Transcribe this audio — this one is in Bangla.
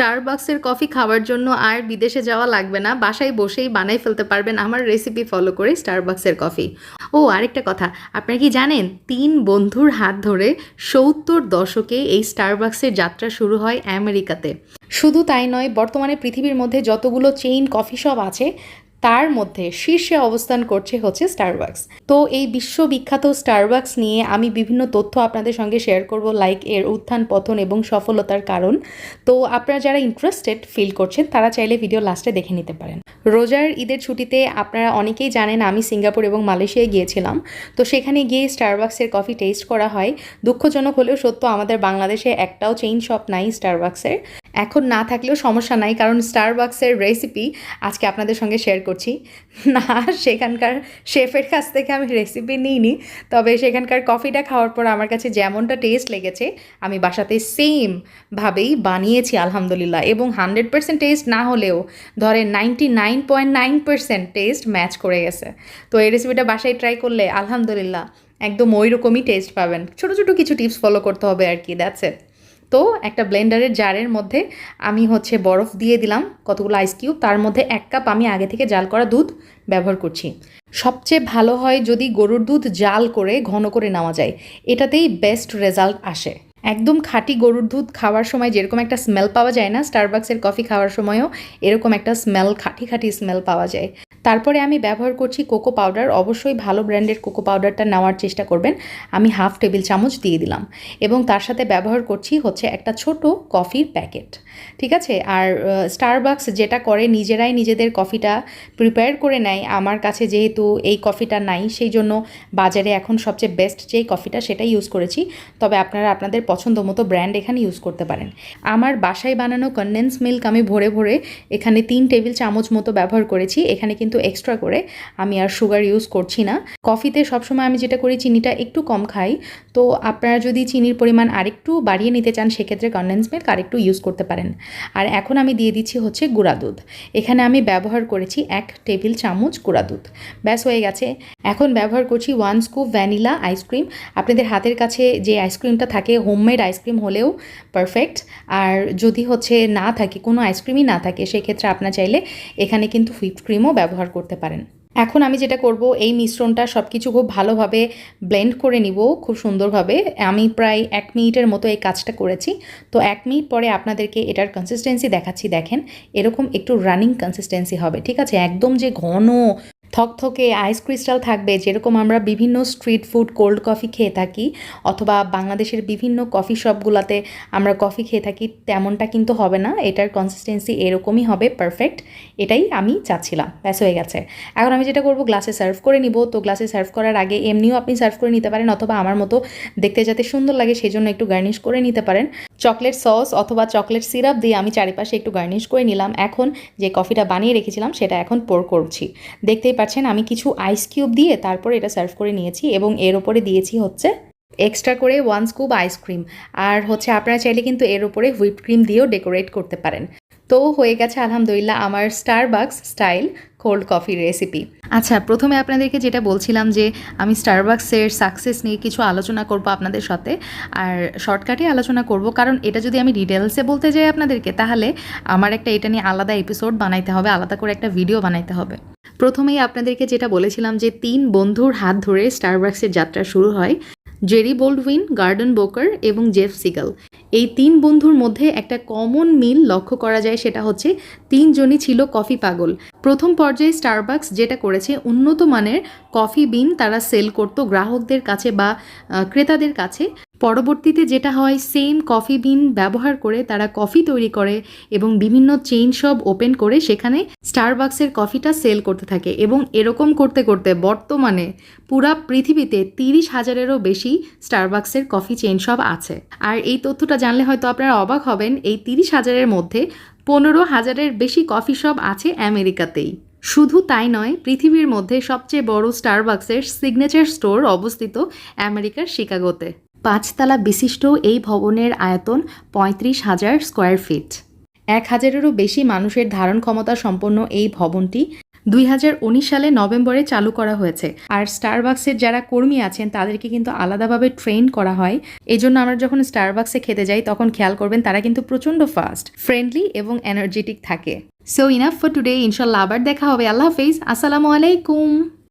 স্টারবাক্সের কফি খাওয়ার জন্য আর বিদেশে যাওয়া লাগবে না। বাসায় বসেই বানাই ফেলতে পারবেন আমার রেসিপি ফলো করে স্টারবাক্সের কফি। ও, আরেকটা কথা, আপনারা কি জানেন, তিন বন্ধুর হাত ধরে সত্তর দশকে এই স্টারবাক্সের যাত্রা শুরু হয় আমেরিকাতে। শুধু তাই নয়, বর্তমানে পৃথিবীর মধ্যে যতগুলো চেইন কফি শপ আছে তার মধ্যে শীর্ষে অবস্থান করছে হচ্ছে স্টারবাক্স তো এই বিশ্ববিখ্যাত স্টারবাক্স নিয়ে আমি বিভিন্ন তথ্য আপনাদের সঙ্গে শেয়ার করব লাইক এর উত্থান, পতন এবং সফলতার কারণ। তো আপনারা যারা ইন্টারেস্টেড ফিল করছেন, তারা চাইলে ভিডিও লাস্টে দেখে নিতে পারেন। রোজার ঈদের ছুটিতে আপনারা অনেকেই জানেন আমি সিঙ্গাপুর এবং মালয়েশিয়ায় গিয়েছিলাম। তো সেখানে গিয়ে স্টারবাক্সের কফি টেস্ট করা হয়। দুঃখজনক হলেও সত্য, আমাদের বাংলাদেশে একটাও চেইন শপ নাই স্টারবাক্সের এখন না থাকলেও সমস্যা নাই, কারণ স্টারবাক্সের রেসিপি আজকে আপনাদের সঙ্গে শেয়ার করছি। না, সেখানকার শেফের কাছ থেকে আমি রেসিপি নিইনি, তবে সেখানকার কফিটা খাওয়ার পর আমার কাছে যেমনটা টেস্ট লেগেছে, আমি বাসাতে সেম ভাবেই বানিয়েছি, আলহামদুলিল্লাহ। এবং হান্ড্রেড পার্সেন্ট টেস্ট না হলেও, ধরেন ninety nine point nine percent test match করে গেছে। তো এই রেসিপিটা বাসায় ট্রাই করলে, আলহামদুলিল্লাহ, একদম ওই রকমই টেস্ট পাবেন। ছোটো ছোটো কিছু টিপস ফলো করতে হবে আর কি দ্যাটস ইট তো একটা ব্লেন্ডারের জারের মধ্যে আমি হচ্ছে বরফ দিয়ে দিলাম কতগুলো আইস কিউব তার মধ্যে এক কাপ আমি আগে থেকে জাল করা দুধ ব্যবহার করছি। সবচেয়ে ভালো হয় যদি গরুর দুধ জাল করে ঘন করে নেওয়া যায়, এটাতেই বেস্ট রেজাল্ট আসে। একদম খাঁটি গরুর দুধ খাওয়ার সময় যেরকম একটা স্মেল পাওয়া যায় না স্টারবাক্সের কফি খাওয়ার সময়ও এরকম একটা স্মেল খাঁটি খাঁটি স্মেল পাওয়া যায়। তারপরে আমি ব্যবহার করছি কোকো পাউডার অবশ্যই ভালো ব্র্যান্ডের কোকো পাউডারটা নেওয়ার চেষ্টা করবেন। আমি হাফ টেবিল চামচ দিয়ে দিলাম এবং তার সাথে ব্যবহার করছি হচ্ছে একটা ছোট কফির প্যাকেট ঠিক আছে? আর স্টারবাক্স যেটা করে নিজেরাই নিজেদের কফিটা প্রিপেয়ার করে নেয়, আমার কাছে যেহেতু এই কফিটা নাই, সেই জন্য বাজারে এখন সবচেয়ে বেস্ট যেই কফিটা সেটাই ইউজ করেছি। তবে আপনারা আপনাদের পছন্দ মতো ব্র্যান্ড এখানে ইউজ করতে পারেন। আমার বাসায় বানানো কনডেন্স মিল্ক আমি ভরে ভরে এখানে তিন টেবিল চামচ মতো ব্যবহার করেছি। এখানে কিন্তু এক্সট্রা করে আমি আর সুগার ইউজ করছি না। কফিতে সবসময় আমি যেটা করি, চিনিটা একটু কম খাই। তো আপনারা যদি চিনির পরিমাণ আরেকটু বাড়িয়ে নিতে চান, সেক্ষেত্রে কনডেন্স মিল্ক আরেকটু ইউজ করতে পারেন। আর এখন আমি দিয়ে দিচ্ছি হচ্ছে গুঁড়া দুধ। এখানে আমি ব্যবহার করেছি এক টেবিল চামচ গুঁড়া দুধ। ব্যাস, হয়ে গেছে। এখন ব্যবহার করছি ওয়ান স্কুপ ভ্যানিলা আইসক্রিম আপনাদের হাতের কাছে যে আইসক্রিমটা থাকে হোমমেড আইসক্রিম হলেও পারফেক্ট আর যদি হচ্ছে না থাকে, কোনো আইসক্রিমই না থাকে, সেক্ষেত্রে আপনার চাইলে এখানে কিন্তু হুইপ ক্রিমও ব্যবহার করতে পারেন। এখন আমি যেটা করব, এই মিশ্রণটা সব কিছু খুব ভালোভাবে ব্লেন্ড করে নিব, খুব সুন্দরভাবে। আমি প্রায় এক মিনিটের মতো এই কাজটা করেছি। তো এক মিনিট পরে আপনাদেরকে এটার কনসিস্টেন্সি দেখাচ্ছি। দেখেন, এরকম একটু রানিং কনসিস্টেন্সি হবে, ঠিক আছে? একদম যে ঘন থকথকে আইস ক্রিস্টাল থাকবে, যেরকম আমরা বিভিন্ন স্ট্রিট ফুড কোল্ড কফি খেয়ে থাকি, অথবা বাংলাদেশের বিভিন্ন কফি শপগুলোতে আমরা কফি খেয়ে থাকি, তেমনটা কিন্তু হবে না, এটার কনসিস্টেন্সি এরকমই হবে পারফেক্ট এটাই আমি চাচ্ছিলাম, ব্যাস হয়ে গেছে। এখন আমি যেটা করব গ্লাসে সার্ভ করে নিব, তো গ্লাসে সার্ভ করার আগে এমনিও আপনি সার্ভ করে নিতে পারেন, অথবা আমার মতো দেখতে যাতে সুন্দর লাগে সেই জন্য একটু গার্নিশ করে নিতে পারেন। চকলেট সস অথবা চকলেট সিরাপ দিয়ে আমি চারিপাশে একটু গার্নিশ করে নিলাম। এখন যে কফিটা বানিয়ে রেখেছিলাম, সেটা এখন পোর করছি। দেখতেই পাচ্ছেন আমি কিছু আইস কিউব দিয়ে তারপর এটা সার্ভ করে নিয়েছি এবং এর ওপরে দিয়েছি হচ্ছে এক্সট্রা করে ওয়ান স্কুপ আইসক্রিম আর হচ্ছে আপনারা চাইলে কিন্তু এর ওপরে হুইপ ক্রিম দিয়েও ডেকোরেট করতে পারেন। তো হয়ে গেছে আলহামদুলিল্লাহ আমার Starbucks style cold coffee recipe আচ্ছা প্রথমে আপনাদেরকে যেটা বলছিলাম যে আমি স্টারবাক্সের সাকসেস নিয়ে কিছু আলোচনা করব আপনাদের সাথে। আর শর্টকাটে আলোচনা করব, কারণ এটা যদি আমি ডিটেলসে বলতে যাই আপনাদেরকে, তাহলে আমার একটা এটা নিয়ে আলাদা এপিসোড বানাইতে হবে, আলাদা করে একটা ভিডিও বানাইতে হবে। প্রথমেই আপনাদেরকে যেটা বলেছিলাম যে তিন বন্ধুর হাত ধরে স্টারবাক্সের যাত্রা শুরু হয় জেরি বোল্ডউইন গার্ডেন বোকার এবং জেফ সিগাল এই তিন বন্ধুর মধ্যে একটা কমন মিল লক্ষ্য করা যায় সেটা হচ্ছে তিনজনই ছিল কফি পাগল। প্রথম পর্যায়ে স্টারবাক্স যেটা করেছে, উন্নত মানের কফি বিন তারা সেল করত গ্রাহকদের কাছে বা ক্রেতাদের কাছে। পরবর্তীতে যেটা হয় সেম কফি বিন ব্যবহার করে তারা কফি তৈরি করে এবং বিভিন্ন চেইন সব ওপেন করে সেখানে স্টারবাক্সের কফিটা সেল করতে থাকে এবং এরকম করতে করতে বর্তমানে পুরা পৃথিবীতে তিরিশ হাজারেরও বেশি স্টারবাক্সের কফি চেইন সব আছে। আর এই তথ্যটা জানলে হয়তো আপনারা অবাক হবেন, এই তিরিশ হাজারের মধ্যে পনেরো হাজারের বেশি কফি শপ আছে আমেরিকাতেই। শুধু তাই নয়, পৃথিবীর মধ্যে সবচেয়ে বড় স্টারবাক্সের সিগনেচার স্টোর অবস্থিত আমেরিকার শিকাগোতে। পাঁচতলা বিশিষ্ট এই ভবনের আয়তন পঁয়ত্রিশ হাজার স্কোয়ার ফিট। এক হাজারেরও বেশি মানুষের ধারণ ক্ষমতা সম্পন্ন এই ভবনটি দুই হাজার উনিশ সালে নভেম্বরে চালু করা হয়েছে। আর স্টারবাক্সের যারা কর্মী আছেন, তাদেরকে কিন্তু আলাদাভাবে ট্রেন করা হয়। এই জন্য আমরা যখন স্টারবাক্সে খেতে যাই, তখন খেয়াল করবেন, তারা কিন্তু প্রচণ্ড ফাস্ট, ফ্রেন্ডলি এবং এনার্জেটিক থাকে। সো ইনাফ ফর টুডে ইনশাল্লাহ আবার দেখা হবে। আল্লাহ হাফিজ। আসসালামু আলাইকুম।